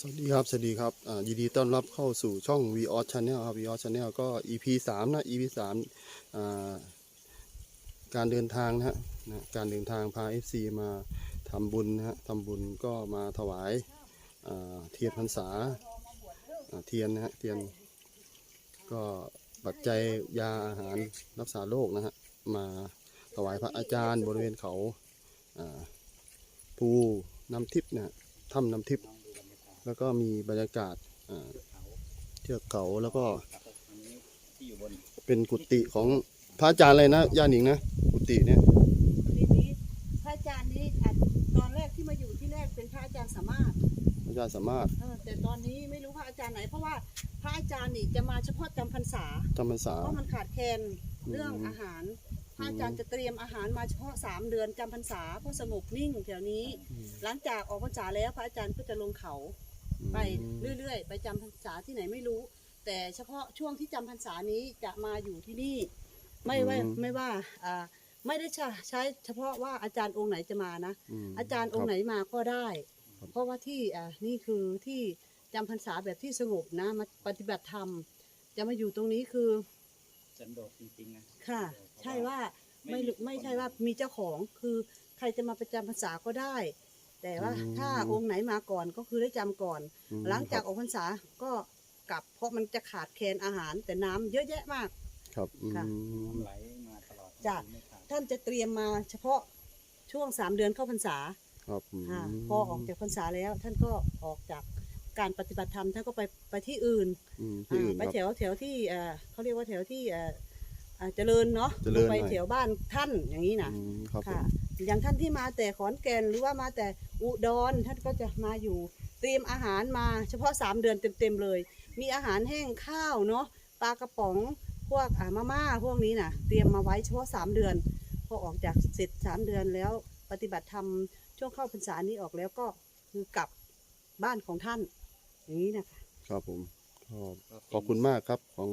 สวัสดีครับ สวัสดีครับยินดีต้อนรับเข้าสู่ช่อง v ีออ Channel ครับ v ีออ Channel ก็ EP สามนะ EP สามการเดินทางนะฮะนะการเดินทางพา FC มาทำบุญนะฮะทำบุญก็มาถวายาเทียนพรรษาเทียนนะฮะเทียนก็ปัจจัยยาอาหารรักษาโรคนะฮะมาถวายพระอาจารย์บริเวณเขาาภูน้ำทิพย์นะฮะถ้ำน้ำทิพย์ แล้วก็มีบรรยากาศอ่าเทือกเขาแล้วก็ที่อยู่บนเป็นกุฏิของพระอาจารย์อะไรนะย่าหนิงนะกุฏิเนี่ยทีนี้พระอาจารย์นี้อะตอนแรกที่มาอยู่ที่แรกเป็นพระอาจารย์สามารถพระอาจารย์สามารถเออแต่ตอนนี้ไม่รู้พระอาจารย์ไหน เพราะว่าพระอาจารย์นี่จะมาเฉพาะจำพรรษาจำพรรษาเพราะมันขาดแคลนเรื่องอืมอาหารพระอาจารย์จะเตรียมอาหารมาเฉพาะสามเดือนจำพรรษาเพื่อสงบนิ่งแถวนี้ หลังจากออกพรรษาแล้วพระอาจารย์ก็จะลงเขา ไปเรื่อยๆ ไปจำพรรษาที่ไหนไม่รู้ แต่เฉพาะช่วงที่จำพรรษานี้จะมาอยู่ที่นี่ ไม่ว่าไม่ว่าอ่าไม่ได้ใช้ใช้เฉพาะว่าอาจารย์องค์ไหนจะมานะมอาจารย์องค์ไหนคบมาก็ได้ครับเพราะว่าที่อ่านี่คือที่จำพรรษาแบบที่สงบนะมาปฏิบัติธรรม จะมาอยู่ตรงนี้คือ สันโดษจริงๆนะ ค่ะ ใช่ว่าไม่ไม่ใช่ว่ามีเจ้าของคือใครจะมาประจำพรรษาก็ได้ แต่ว่าถ้าองค์ไหนมาก่อนก็คือได้จำก่อน อืมหลังจากออกพรรษาก็กลับเพราะมันจะขาดแคลนอาหาร แต่น้ำเยอะแยะมาก ครับอืมค่ะน้ำไหลมาตลอดจ้ะ ไม่ขาดท่านจะเตรียมมาเฉพาะช่วงสามเดือนเข้าพรรษาครับอืมค่ะพอออกจากพรรษาแล้ว ท่านก็ออกจากการปฏิบัติธรรมท่านก็ไปไปที่อื่นอืมที่อื่นอ่าไปครับแถวแถวที่เอ่อเขาเรียกว่าแถวที่เอ่อ อ่าเจริญเนาะเจริญไปหน่อย แถวบ้านท่านอย่างนี้นะอืมครับผค่ะ มอย่างท่านที่มาแต่ขอนแก่นหรือว่ามาแต่อุดรท่านก็จะมาอยู่ เตรียมอาหารมาเฉพาะสามเดือนเต็มๆเลย มีอาหารแห้งข้าวเนาะปลากระป๋องพวกอ่ามาม่าพวกนี้นะเตรียมมาไว้เฉพาะสามเดือน พอออกจากเสร็จสามเดือนแล้วปฏิบัติธรรมช่วงเข้าพรรษานี้ออกแล้วก็คือกลับบ้านของท่าน อย่างนี้นะคะ ครับผมก็ก็เป็นขอบคุณมากครับของ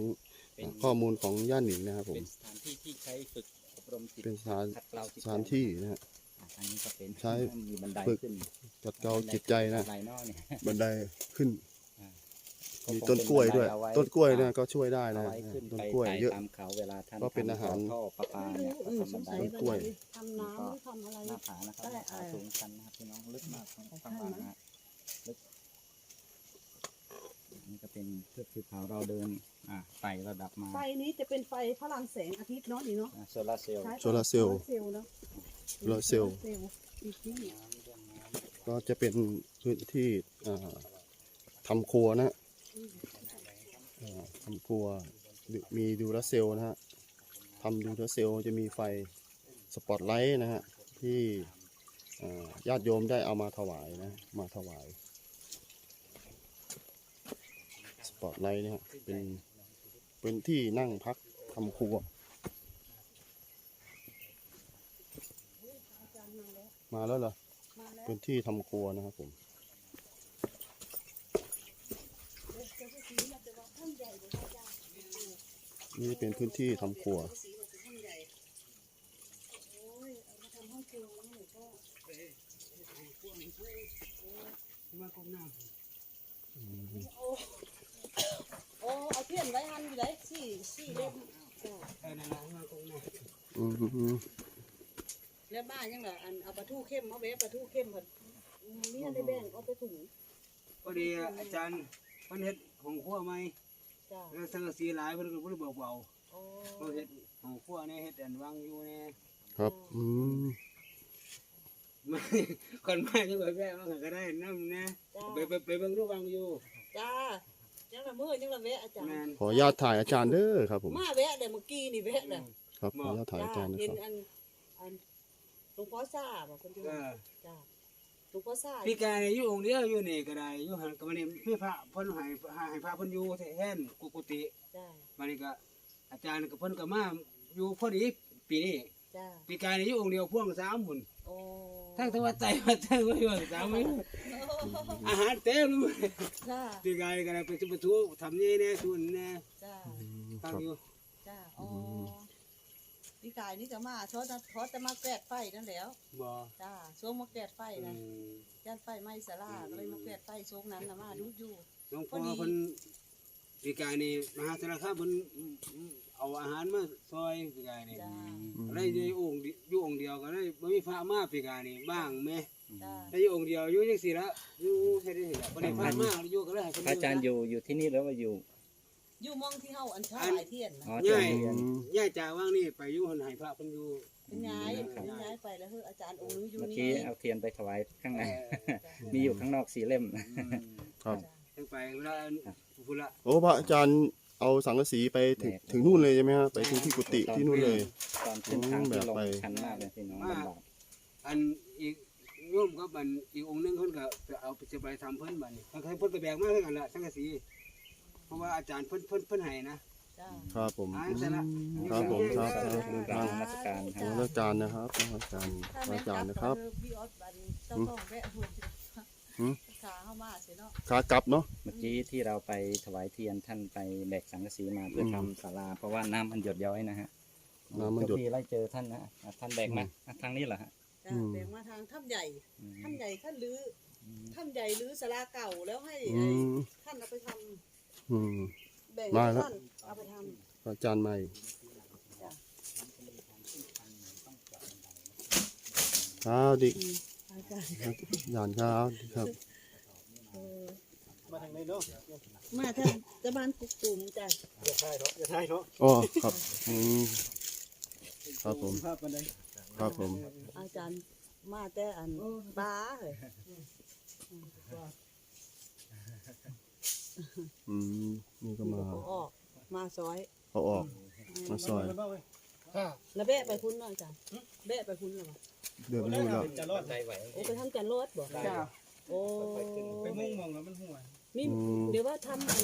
เป็นข้อมูลของย่าหนิงนะครับผมเป็นสถานที่ที่ใช้ฝึกอบรมจิตเป็นสถานขัดเกลาจิตสถานที่นะฮะอะอันนี้ก็เป็นใช้ มีบันไดฝึกขึ้นจัดเกลาจิตใจนะ บัไดนอกเนี่ยบันไดขึ้นก็มีคงต้นกล้วยด้วยเป็นบันไเอาไต้นกล้วยนะก็ช่วยได้เอานะไว้ขึ้นต้นไปกล้วยไต่เยอะ ตามเขาเวลาท่านก็เป็นอาหารทำท่อประปาไม่เนี่ยรู้ก็เออทำสบังนไดสัยต้นกล้วยทำน้ำหรือทำอะไรหน้าผานะครับได้ผาอะไรสูงชันนะครับพี่น้องลึกมากข้างข้างล่างนะฮะลึกนี่ก็ เป็นเทือกภูเขาเราเดินอ่าไต่ระดับมาไฟนี้จะเป็นไฟพลังแสงอาทิตย์เนาะนี่เนาะอ่าโซลาร์เซลล์ ใช้โซลาร์เซลล์โซลาร์เซลล์เนาะโซลาร์เซลล์โซาร์อีกที่ก็จะเป็นพื้นที่อ่าทำครัวนะฮะอ่าทำครัวมีดูราเซลล์นะฮะทำดูราเซลล์จะมีไฟสปอตไลท์นะฮะที่อ่าญาติโยมได้เอามาถวายนะมาถวายส ปอตไลท์นะฮะเป็นเป็นที่นั่งพักทำครัว มาแล้วเหรอมาแล้วพื้นที่ทำครัวนะครับผมจะจะสีมาแต่ว่าท่านใหญ่กว่าท่านใหญ่นี่เป็นพื้นที่ทำครัวสีม นไว้หันอยู่ไหนสี่สี่เล่มจ้ะอืมแล้วบ้านยังไงอันเอาปลาทูเข้มเอาเวฟปลาทูเข้มเพิ่นมีอันได้แบ่งเอาไปถุงพอดีอาจารย์เพิ่นเฮ็ดของครัวใหมจ้าแล้วสังกะสีหลายเพิ่นก็บ่ได้เบาโอ้ๆเพิ่นเฮ็ดของครัวเนี่ยเฮ็ดอันวางอยู่เนี่ยครับอืมม่คนมาจังว่แว่มันก็ได้น้ำนะจ้าไปไปไปเบิ่งดูปวางอยู่จ้า ยังละมือยังละแวะอาจารย์ แม่นขออนุญาตถ่ายอาจารย์เด้อครับผม มาแวะเดี๋ยวเมื่อกี้นี่แวะเด้อครับขออนุญาตถ่ายอาจารย์นะเห็คนรับ อันอันหลวงพ่อซ่าบอกคนเดียวเออจ้าหลวงพ่อซ่าพี่กายอยู่องค์เดียวอยู่นี่ก็ได้อยู่หันก็มานี่พี่พระเพิ่นให้ให้พระเพิ่นอยู่แทนกุกุฏิจ้ามานี่ก็อาจารย์ก็เพิ่นก็มาอยู่พอดีปีนี้จ้าพี่กายนี่อยู่องค์เดียวพ่วงสามหุ่น โอ้ทั้งทั้งว่าไตว่าทั้งว่าอยู่สามหุ่นอาหารเต็มเลยจ้าพี่กายก็ได้ไปจุบทูทำนี่แน่ทุนแน่จ้าอืมคฟังรับอยู่จ้าอ๋อปีพี่กายนี่จะมาเขาจะเขาจะมาแกดไฟนั่นแหล้วบ่จ้าช่วงมาแกดไฟอืนะมย่านไฟไหม้สลาก็เลยมาแกดไฟช่วงนั้นนะมาดูอยู่น้องพ่พออดีเพิ่น ปีกายนี่มหาสารคามเพิ่นเอาอาหารมาซอยปีกายนี่จ้าได้อยู่องค์เดีอยู่องค์เดียวก็ได้บ่มีพระมาปีกายนี่บ้างแม่จ้าได้อยู่องค์เดียวอยู่จังซี่ละอยู่เฮ็ดได้สิละบ่ได้พระมาอยู่ก็ได้ให้เพิ่นพระอาจารย์อยู่อยู่ที่นี่แล้วว่าอยู่ อยู่มองที่เฮาอันถวายเทียนนะอ๋อย้าจายกเรียนย้ายจากว่างนี่ไปอยู่เพิ่นให้พระเพิ่นอยู่เป็นย้ายเป็นย้ายไปแล้วเฮ้ออาจารย์องค์นึงอยู่เมื่อนี่กี้ไงเอาเทียนไปถวายข้างในเออมีอยู่ข้างนอกสีเล่ม ครับจั งไปเวลาพุ่นละโอ้พระอาจารย์เอาสังกะสีไปถึงถึงนู่นเลยใช่ไหมฮะไปถึงที่กุฏิที่นู่นเลย ตอนขึ้นทางที่ลงแบบไปชันมากเลยพี่น้องลำบากอันอีกโยมกับอันอีกองค์หนึงเพิ่นก็จะเอาไปจะไปทำเพิ่นบัดนี้ทั้งเพิ่นก็แบกมาคือกันละสังกะสีเพราะว่าอาจารย์เพิ่นเพิ่นเพิ่นให้นะจ้าครับผมอ่าเสร็จละครับผมครับคครัรับบกราบนมัสการคขรัอบบคุณอาจารย์นะครับขอบคุณอาจารย์ขอบคุณอาจารย์นะครับพี่ออสบันเจ้าต้องแวะหุ่นหืม ขาเข้ามาเสียเนาะขากลับเนาะเมื่อกี้ที่เราไปถวายเทียนท่านไปแบกสังกะสีมาเพื่ออืมทำศาลาเพราะว่าน้ำมันหยดย้อยนะฮะน้ำมันหยด เจ้าพี่ไล่เจอท่านนะอะท่านแบกมาอะทางนี้เหรอฮะจ้าอืม แบ่งมาทางถ้ำใหญ่อืมถ้ำใหญ่ท่านรื้อถ้ำใหญ่รื้อศาลาเก่าแล้วให้อืไอ้มท่านเอาไปทอืมำแบ่งมาให้แล้ว ท่านเอาไปทอาจารย์ใหม่ำจ้าครับดิอืมอาจารย์ยานครับครับเออ มาทางไหนเนาะมาท่านจะบ้านกุกตุมจ้ะอย่าทายเนาะอย่าทายเนาะอ๋อครับอืมครับผมภาพปานใดครับผม อาจารย์มาแต่อันบ้าเลยอืมนี่ก็มาเขาออก มาซอยเอาออก มาซอยแล้วแบะไปพุ่นเนาะอาจารย์แบะไปพุ่นเหรอเดือดนู่นแล้วจะรอดได้ไหวโอ้ไปทำจันรถบ่จ้าโอ้ไปมุ่งมองแล้วมันห่ วยมีอืมเดี๋ยวว่าทำอัน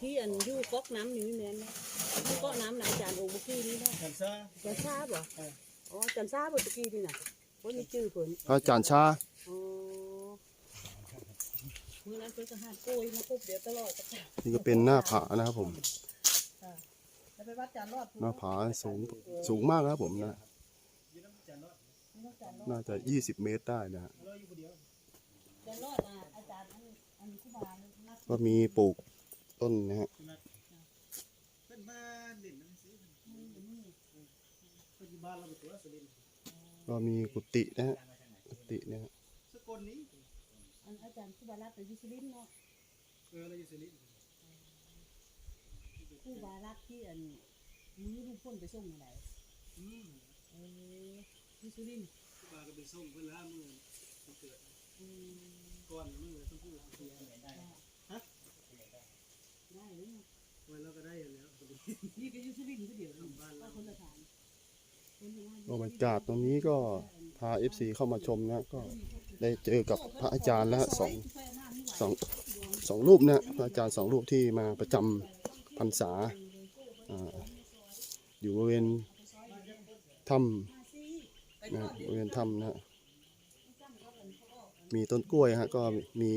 ที่อันอยู่ก๊อกน้ำนี่มีแม่นนะที่ก๊อกน้ำนะอาจารย์องค์เมื่อกี้นี้นะกันซะจันทราบบ่อ๋อจันทราบบ่ตะกี้นี่น่ะบ่มีชื่อเพิ่นพระอาจารย์ชาอ๋อมื้อนั้นเพิ่นก็หาโกยมาปุ๊บเดี๋ยวตลอดจ้ะนี่ก็เป็นหน้าผานะครับผม แล้วไปวัดจันรอดหน้าผาสูงสูงมากนะครับผมนะ น่าจะ 20 เมตรได้นะฮะจันรอดอะอาจารย์อันอันครูบาเนี่ยนั กก็มีปลูกต้นนะฮะเป็นบ้านดินนั่นสิปัจจุบันเราเป็นตัวสุรินทร์ก็มีกุฏินะฮะกุฏิเนี่ยฮะสกลนี้อันอาจารย์ครูบารัตน์ไปอยู่สุรินทร์เนาะเออเราอยู่สุรินทร์ครูบารัตน์ที่อันนี้ลูกพ่นไปส่งมาได้อืมเออที่สุรินทร์ครูบาก็เป็นส่งเพิ่นละมือมันเกิดอืมก่อนมือต้องพูดเสียได้ฮะ ได้เลยนะวันเราก็ได้อยู่แล้วนี่ก็อยู่สุรินทร์ก็เดียวนี่ก็คนละฐาคนละฐานก็บรรยากาศตรงนี้ก็พา FC เข้ามาชมนะ ก็ได้เจอกับพระอาจารย์แล้วฮะสองสองสองรูปนะพระอาจารย์สองรูปที่มาประจำพรรษาอ่าอยู่บริเวณถ้ำนะบริเวณถ้ำนะ มีต้นกล้วยฮะก็มี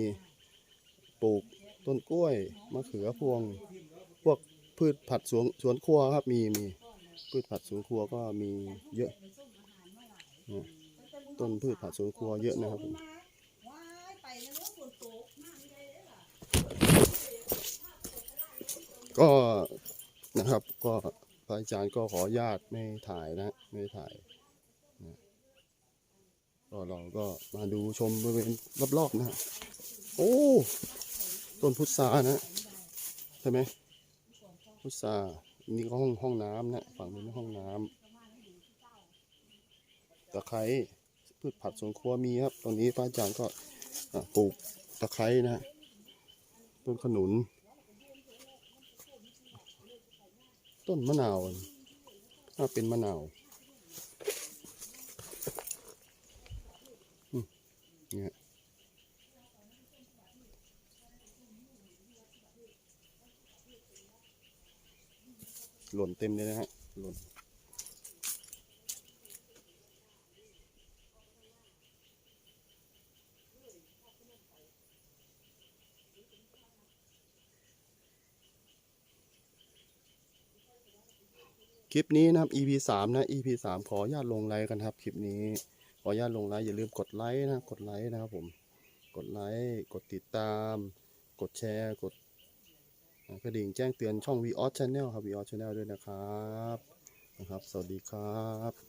ปลูก ต้นกล้วยมะเขือพวง พวกพืชผักสวนสวนครัวครับมีมีพืชผักสวนครัวก็มีเยอะต้นพืชผักสวนครัวเยอะนะครับผมก็นะครับก็พระอาจารย์ก็ขออนุญาตไม่ถ่ายนะไม่ถ่ายก็เราก็มาดูชมบริเวณรอบๆนะฮะโอ้ ต้นพุทรานะ ใช่ไหมพุทรานี่ก็ห้องห้องน้ำนะ ฝั่งนี้ห้องน้ำตะไคร้พืชผักสวนครัวมีครับตรงนี้พระอาจารย์ก็ปลูกตะไคร้นะต้นขนุน ต้นมะนาวถ้าเป็นมะนาวเนี่ย หล่นเต็มเลยนะฮะหล่นคลิปนี้นะครับ EP สามนะ EP สามขออนุญาตลงไลค์กันครับ คลิปนี้ขออนุญาตลงไลค์อย่าลืมกดไลค์นะ กดไลค์นะครับผม กดไลค์ กดติดตาม กดแชร์ กด กระดิ่งแจ้งเตือนช่อง v ีออสช n แนลครับ v ีออสช n แนลด้วยนะครับนะครับ สวัสดีครับ